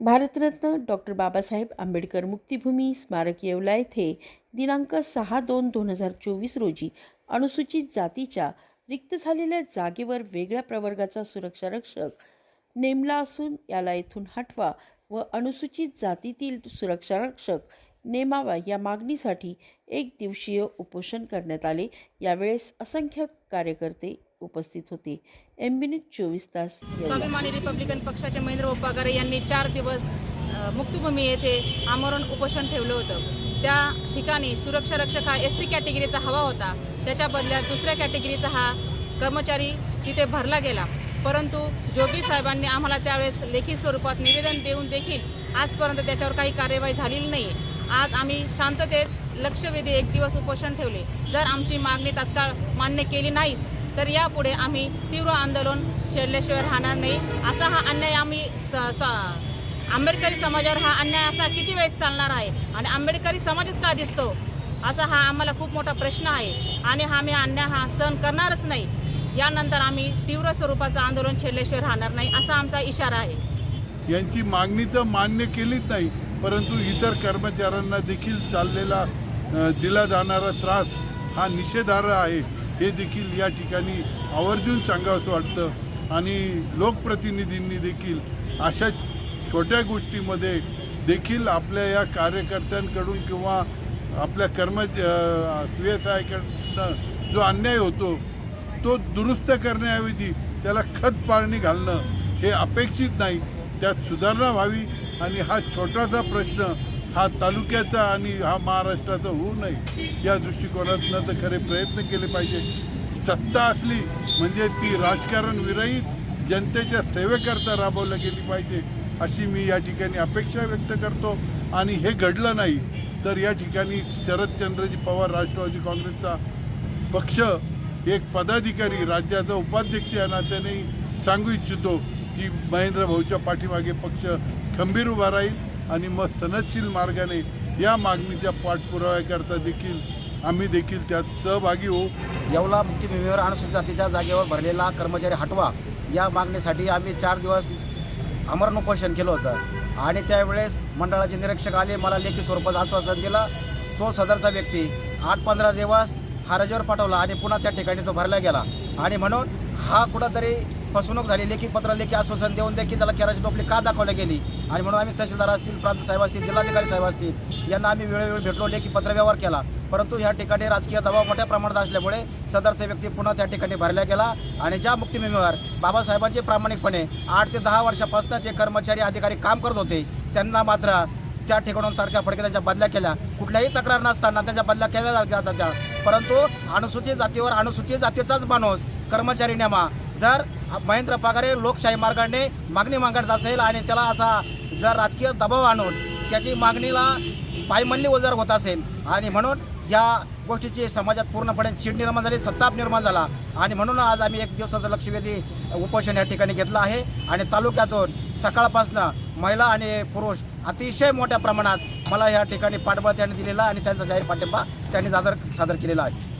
Bharat Ratna doctor Babasaheb Ambedkar Muktibhoomi स्मारक येवला येथे दिनांक सहा दोन दोन हजार चोवीस रोजी अनुसूचित जातीच्या रिक्त झालेल्या जागेवर वेगळ्या प्रवर्गाचा सुरक्षा रक्षक नेमला असून याला येथून हटवा व अनुसूचित जातीतील सुरक्षा रक्षक नेमावा या मागणीसाठी एक दिवसीय उपोषण करण्यात आले. यावेळेस असंख्य कार्यकर्ते उपस्थित होते. एमबीने चोवीस तास स्वाभिमानी रिपब्लिकन पक्षाचे महेंद्र उपागारे यांनी चार दिवस मुक्तभूमी येथे आमरण उपोषण ठेवलं होतं. त्या ठिकाणी सुरक्षा रक्षक हा एस सी कॅटेगरीचा हवा होता. त्याच्या बदल्यात दुसऱ्या कॅटेगरीचा हा कर्मचारी तिथे भरला गेला. परंतु जोगी साहेबांनी आम्हाला त्यावेळेस लेखी स्वरूपात निवेदन देऊन देखील आजपर्यंत त्याच्यावर काही कार्यवाही झालेली नाही आज आम्ही शांततेत लक्षवेधी एक दिवस उपोषण ठेवले. जर आमची मागणी तात्काळ मान्य केली नाहीच तर यापुढे आम्ही तीव्र आंदोलन छेडल्याशिवाय राहणार नाही. असा हा अन्याय आम्ही स- आंबेडकरी समाजावर हा अन्याय असा किती वेळेस चालणार आहे? आणि आंबेडकरी समाजच का दिसतो? असा हा आम्हाला खूप मोठा प्रश्न आहे. आणि हा आम्ही अन्याय हा सहन करणारच नाही. यानंतर आम्ही तीव्र स्वरूपाचं आंदोलन छेडल्याशिवाय राहणार नाही असा आमचा इशारा आहे. यांची मागणी तर मान्य केलीच नाही परंतु इतर कर्मचाऱ्यांना देखील चाललेला दिला जाणारा त्रास हा निषेधार्ह आहे. हे देखील या ठिकाणी आवर्जून सांगावंसं वाटतं. आणि लोकप्रतिनिधींनी देखील अशा छोट्या गोष्टीमध्ये देखील आपल्या या कार्यकर्त्यांकडून किंवा आपल्या कर्म व्यवसायाकडनं जो अन्याय होतो तो दुरुस्त करण्याऐवजी त्याला खत पाळणी घालणं हे अपेक्षित नाही. त्यात सुधारणा व्हावी आणि हा छोटासा प्रश्न हा तालुक्याचा आणि हा महाराष्ट्राचा होऊ नये या दृष्टिकोनातनं तर खरे प्रयत्न केले पाहिजे. सत्ता असली म्हणजे ती राजकारण विरहित जनतेच्या सेवेकरता राबवलं गेली पाहिजे अशी मी या ठिकाणी अपेक्षा व्यक्त करतो. आणि हे घडलं नाही तर या ठिकाणी शरदचंद्रजी पवार राष्ट्रवादी काँग्रेसचा पक्ष एक पदाधिकारी राज्याचा उपाध्यक्ष या नात्याने सांगू इच्छितो की महेंद्र भाऊच्या पाठीमागे पक्ष खंबीर उभा राहील. आणि मग सनदशील मार्गाने या मागणीच्या पाठपुराव्याकरता देखील आम्ही देखील त्यात सहभागी होऊ. येवला मुक्तीभूमीवर अनुसूचित जातीच्या जागेवर भरलेला कर्मचारी हटवा या मागणीसाठी आम्ही चार दिवस अमरण उपोषण केलं होतं. आणि त्यावेळेस मंडळाचे निरीक्षक आले मला लेखी स्वरूपात आश्वासन दिलं. तो सदरचा व्यक्ती आठ पंधरा दिवस हा रजेवर पाठवला आणि पुन्हा त्या ठिकाणी तो भरला गेला. आणि म्हणून हा कुठंतरी फसवणूक झाली लेखी पत्र लेखी आश्वासन देऊन देखील त्याला केराची टोपली का दाखवली गेली? आणि म्हणून आम्ही तहसीलदार असतील प्रांत साहेब असतील जिल्हाधिकारी साहेब असतील यांना आम्ही वेळोवेळी भेटलो लेखी पत्र व्यवहार केला. परंतु ह्या ठिकाणी राजकीय दबाव मोठ्या प्रमाणात असल्यामुळे सदरचा व्यक्ती पुन्हा त्या ठिकाणी भरल्या गेला. आणि ज्या मुक्तिमेमीवर बाबासाहेबांचे प्रामाणिकपणे आठ ते दहा वर्षापासून जे कर्मचारी अधिकारी काम करत होते त्यांना मात्र त्या ठिकाणून तडक्या फडक्या त्यांच्या बदल्या केल्या. कुठल्याही तक्रार नसताना त्यांच्या बदल्या केल्या जातात परंतु अनुसूचित जातीवर अनुसूचित जातीचाच माणूस कर्मचारी नेमा. जर महेंद्र पागारे लोकशाही मार्गाने मागणी मागत असेल आणि त्याला असा जर राजकीय दबाव आणून त्याची मागणीला पायमल्ली जर होत असेल आणि म्हणून या गोष्टीची समाजात पूर्णपणे चीड निर्माण झाली संताप निर्माण झाला. आणि म्हणून आज आम्ही एक दिवसाचं लक्षवेधी उपोषण या ठिकाणी घेतलं आहे. आणि तालुक्यातून सकाळपासनं महिला आणि पुरुष अतिशय मोठ्या प्रमाणात मला या ठिकाणी पाठबळ त्यांनी दिलेला आणि त्यांचा जाहीर पाठिंबा त्यांनी सादर सादर केलेला आहे.